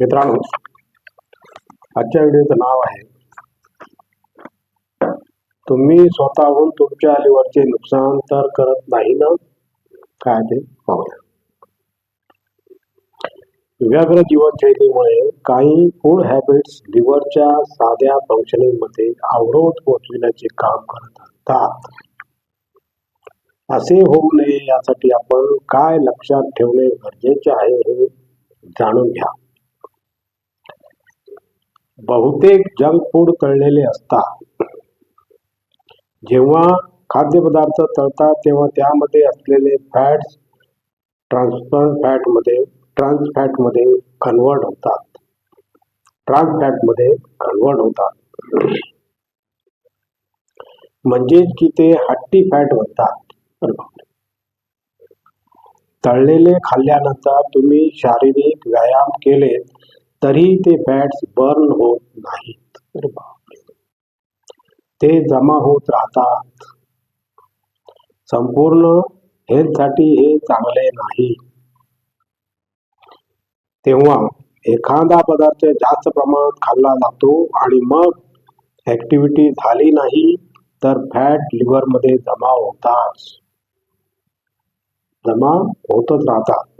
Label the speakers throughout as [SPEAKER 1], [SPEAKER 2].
[SPEAKER 1] मित्रांनो आजच्या व्हिडिओचं नाव आहे तुम्ही स्वतःहून तुमच्या लिव्हरचे नुकसान तर करत नाही ना? काय ते पाहूया. व्यग्र जीवनशैलीमुळे काही फूड हॅबिट्स लिव्हरच्या साध्या फंक्शनिंगमध्ये अवरोध पोहोचविण्याचे काम करत असतात. असे होऊ नये यासाठी आपण काय लक्षात ठेवणे गरजेचे आहे हे जाणून घ्या. बहुतेक जंक फूड तळलेले असतात. जेव्हा खाद्यपदार्थ तळतात तेव्हा त्यामध्ये असलेले फॅट्स ट्रान्सफर फॅटमध्ये ट्रान्स फॅटमध्ये कन्वर्ट होतात. ट्रान्स फॅटमध्ये कन्वर्ट होतात. म्हणजेच की ते हट्टी फॅट बनतात. तळलेले खाल्ल्यानंतर तुम्ही शारीरिक व्यायाम केले तरी ते फॅट्स बर्न होत नाहीत. अरे बापरे. ते जमा होत राहतात. संपूर्ण हेल्थसाठी हे चांगले नाही. तेव्हा एखादा पदार्थ जास्त प्रमाणात खाल्ला जातो आणि मग ऍक्टिव्हिटी झाली नाही तर फॅट लिव्हरमध्ये जमा होतात. जमा होतच राहतात.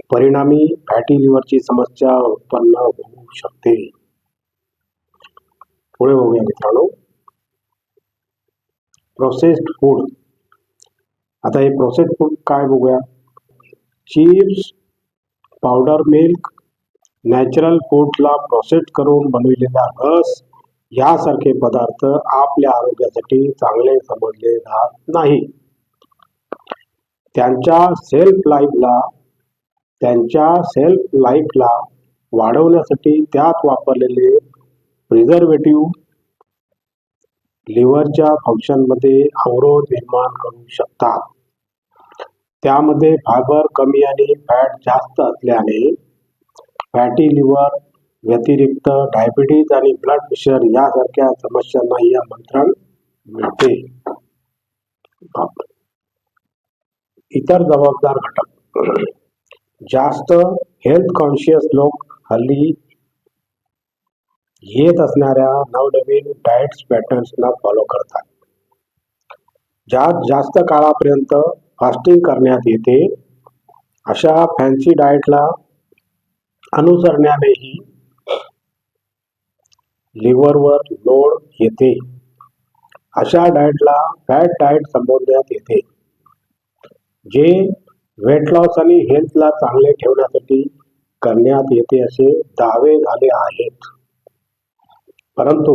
[SPEAKER 1] परिणामी फॅटी लिव्हरची समस्या उत्पन्न होऊ शकते. पुढे बघूया मित्रांनो. प्रोसेस्ड फूड आता हे प्रोसेस्ड फूड काय बघूया? चिप्स पावडर मिल्क नॅचरल फूडला प्रोसेस करून बनविलेला रस यासारखे पदार्थ आपल्या आरोग्यासाठी चांगले समजले जात नाही. त्यांच्या सेल्फ लाईफला त्यांच्या सेल्फ लाईफला वाढवण्यासाठी त्यात वापरलेले प्रिझर्वेटिव्ह लिव्हरच्या फंक्शनमध्ये अवरोध निर्माण करू शकतात. त्यामध्ये फायबर कमी आणि फॅट जास्त असल्याने फॅटी लिव्हर व्यतिरिक्त डायबिटीज आणि ब्लड प्रेशर यासारख्या समस्यांनाही आमंत्रण मिळते. इतर जबाबदार घटक. जास्त हेल्थ कॉन्शियस लोक हल्ली येत असणाऱ्या नवनवीन डाएट्स पॅटर्न्सना फॉलो करतात. ज्यात जास्त काळापर्यंत फास्टिंग करण्यात येते अशा फॅन्सी डाएटला अनुसरण्यानेही लिव्हरवर लोड येते. अशा डाएटला फॅट डाएट संबोधण्यात येते. जे वेट लॉस आणि हेल्थला चांगले ठेवण्यासाठी करण्यात येते असे दावे झाले आहेत. परंतु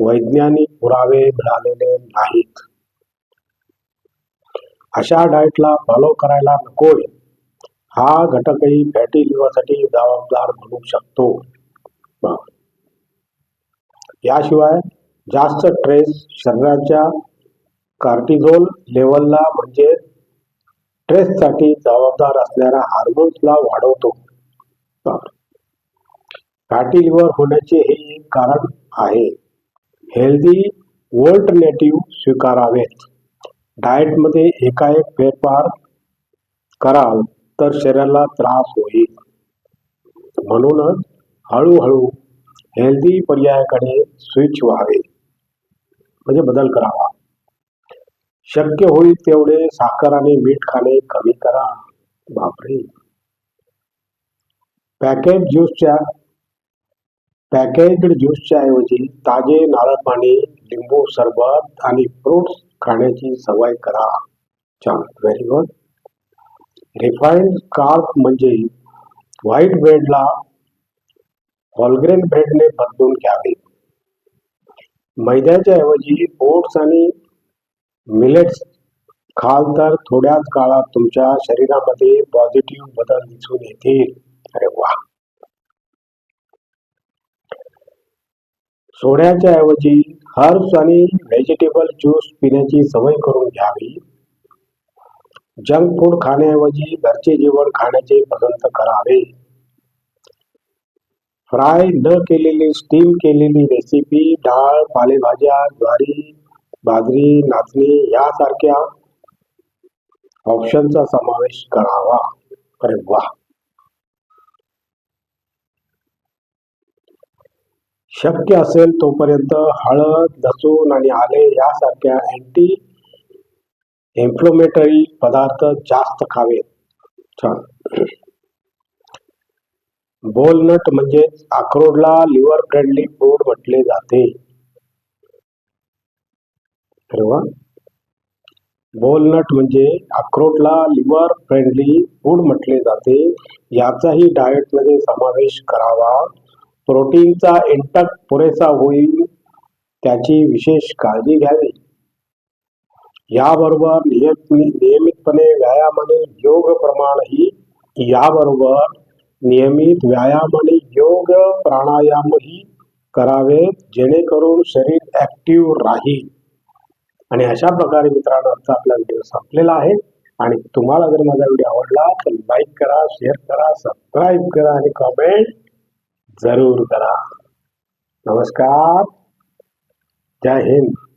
[SPEAKER 1] वैज्ञानिक पुरावे मिळालेले नाहीत. अशा डाएटला फॉलो करायला नकोय. हा घटकही फॅटी लिव्हरसाठी जबाबदार बनू शकतो. याशिवाय जास्त स्ट्रेस शरीराच्या कार्टिझोल लेवलला म्हणजे स्ट्रेससाठी जबाबदार असणाऱ्या हार्मोन्सला वाढवतो. फॅटी लिव्हर होण्याचे हे एक कारण आहे. Healthy alternative स्वीकारावेत. डाएटमध्ये एकाएक फेरफार कराल तर शरीराला त्रास होईल. म्हणूनच हळूहळू हेल्दी पर्यायाकडे स्विच व्हावे. म्हणजे बदल करावा. शक्य होईल तेवढे साखर आणि मीठ खाणे कमी करा. बापरे. पॅकेज ज्यूसच्या पॅकेज्ड ज्यूसच्या ऐवजी ताजे नारळ पाणी लिंबू सरबत आणि फ्रुट्स खाण्याची सवय करा. छान. व्हेरी गुड रिफाईंड कार्ब म्हणजे व्हाईट ब्रेडला होलग्रेन ब्रेडने बदलून घ्यावे. मैद्याच्या ऐवजी ओट्स आणि मिलेट्स खाल तर थोड्याच काळात तुमच्या शरीरामध्ये पॉझिटिव्ह बदल दिसून येतील. अरे वा. सोड्याच्या ऐवजी हर्ब्स आणि व्हेजिटेबल ज्यूस पिण्याची सवय करून घ्यावी. जंक फूड खाण्याऐवजी घरचे जेवण खाण्याचे पसंत करावे. फ्राय न केलेली स्टीम केलेली रेसिपी डाळ पालेभाज्या ज्वारी बाजरी नाचणी यासारख्या ऑप्शनचा समावेश करावा. अरे वा शक्य असेल तोपर्यंत हळद लसूण आणि आले यासारख्या अँटी इन्फ्लोमेटरी पदार्थ जास्त खावेत. छान. बोलनट म्हणजे अक्रोडला लिव्हर फ्रेंडली फूड म्हटले जाते. ठरवा वॉलनट बोलनट म्हणजे अक्रोटला लिव्हर फ्रेंडली फूड म्हटले जाते. याचाही डाएटमध्ये समावेश करावा. प्रोटीनचा इंटक पुरेसा होईल त्याची विशेष काळजी घ्यावी. याबरोबर नियम नियमितपणे व्यायामाने योग प्रमाणही याबरोबर नियमित व्यायाम आणि योग प्राणायामही करावेत जेणेकरून शरीर ऍक्टिव्ह राहील. आणि अशा प्रकारे मित्रांनो आमचा आपला व्हिडिओ संपलेला आहे. आणि तुम्हाला जर माझा व्हिडिओ आवडला तर लाईक करा शेअर करा सबस्क्राईब करा आणि कॉमेंट जरूर करा. नमस्कार. जय हिंद.